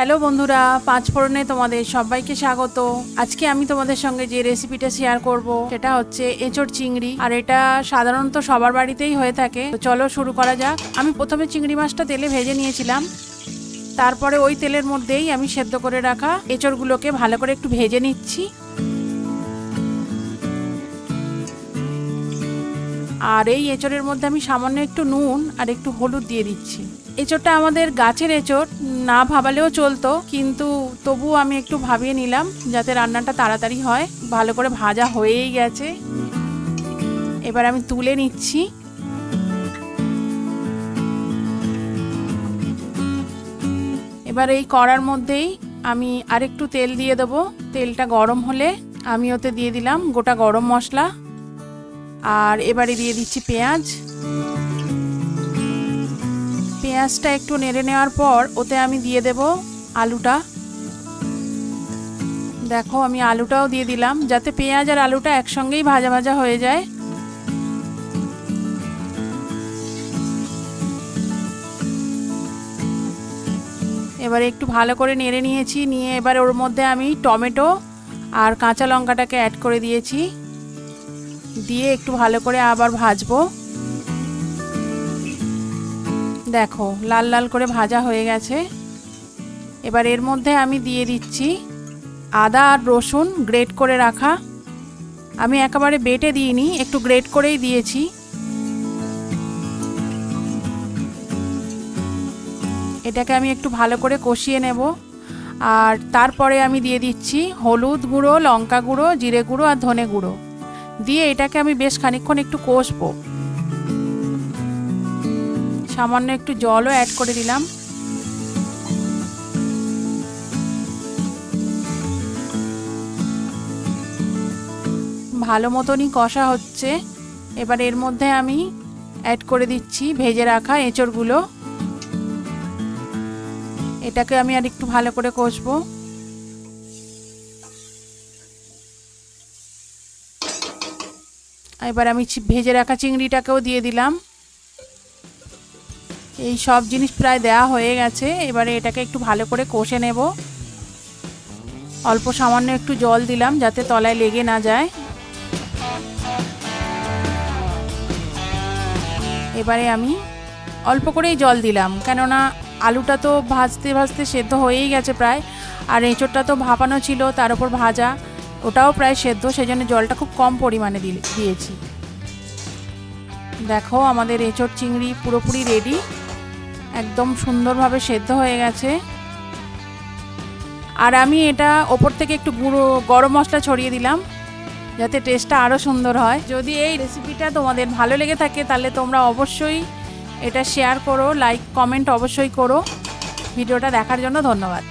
Hello বন্ধুরা, পাঁচ ফোড়নে তোমাদের সবাইকে স্বাগত। আজকে আমি তোমাদের সঙ্গে যে রেসিপিটা শেয়ার করব, সেটা হচ্ছে এঁচড় চিংড়ি। আর এটা সাধারণত সবার বাড়িতেই হয়ে থাকে। তো চলো শুরু করা যাক। আমি প্রথমে চিংড়ি মাছটা তেলে ভেজে নিয়েছিলাম। তারপরে ওই তেলের মধ্যেই আমি সেদ্ধ করে রাখা এঁচড়গুলোকে ভালো করে একটু ভেজে নিচ্ছি। আর এই এঁচড়ের মধ্যে আমি সামান্য একটু নুন আর একটু হলুদ দিয়ে দিচ্ছি। এঁচড়টা আমাদের গাছের এঁচড়, না ভাবালেও চলতো, কিন্তু তবুও আমি একটু ভাবিয়ে নিলাম যাতে রান্নাটা তাড়াতাড়ি হয়। ভালো করে ভাজা হয়েই গেছে। এবার আমি তুলে নিচ্ছি। এবার এই কড়ার মধ্যেই আমি আরেকটু তেল দিয়ে দেবো। তেলটা গরম হলে আমি ওতে দিয়ে দিলাম গোটা গরম মশলা। আর এবারে দিয়ে দিচ্ছি পেঁয়াজ। পেঁয়াজটা একটু নেড়ে নেওয়ার পর ওতে আমি দিয়ে দেব আলুটা। দেখো আমি আলুটাও দিয়ে দিলাম যাতে পেঁয়াজ আর আলুটা একসঙ্গেই ভাজা ভাজা হয়ে যায়। এবারে একটু ভালো করে নেড়ে নিয়েছি, নিয়ে এবার ওর মধ্যে আমি টমেটো আর কাঁচা লঙ্কাটাকে অ্যাড করে দিয়েছি। দিয়ে একটু ভালো করে আবার ভাজবো। দেখো, লাল লাল করে ভাজা হয়ে গেছে। এবার এর মধ্যে আমি দিয়ে দিচ্ছি আদা আর রসুন গ্রেট করে রাখা। আমি একেবারে বেটে দিইনি, একটু গ্রেট করেই দিয়েছি। এটাকে আমি একটু ভালো করে কষিয়ে নেব। আর তারপরে আমি দিয়ে দিচ্ছি হলুদ গুঁড়ো, লঙ্কা গুঁড়ো, জিরে গুঁড়ো আর ধনে গুঁড়ো। দিয়ে এটাকে আমি বেশ খানিকক্ষণ একটু কষবো। সামান্য একটু জলও অ্যাড করে দিলাম। ভালো মতনই কষা হচ্ছে। এবার এর মধ্যে আমি অ্যাড করে দিচ্ছি ভেজে রাখা এঁচড়গুলো। এটাকে আমি আর একটু ভালো করে কষবো। এবার আমি ভেজে রাখা চিংড়িটাকেও দিয়ে দিলাম। এই সব জিনিস প্রায় দেওয়া হয়ে গেছে। এবারে এটাকে একটু ভালো করে কষে নেব। অল্প সামান্য একটু জল দিলাম যাতে তলায় লেগে না যায়। এবারে আমি অল্প করেই জল দিলাম। কেননা আলুটা তো ভাজতে ভাজতে সেদ্ধ হয়েই গেছে প্রায়। আর এঁচোড়টা তো ভাপানো ছিল, তার উপর ভাজা। ওটাও প্রায় সেদ্ধ সেই জন্য জলটা খুব কম পরিমাণে দিয়েছি। দেখো, আমাদের এঁচড় চিংড়ি পুরোপুরি রেডি একদম সুন্দরভাবে সেদ্ধ হয়ে গেছে। আর আমি এটা ওপর থেকে একটু গুঁড়ো, গরম মশলা ছড়িয়ে দিলাম, যাতে টেস্টটা আরও সুন্দর হয়। যদি এই রেসিপিটা তোমাদের ভালো লেগে থাকে, তাহলে তোমরা অবশ্যই এটা শেয়ার করো লাইক কমেন্ট অবশ্যই করো। ভিডিওটা দেখার জন্য ধন্যবাদ।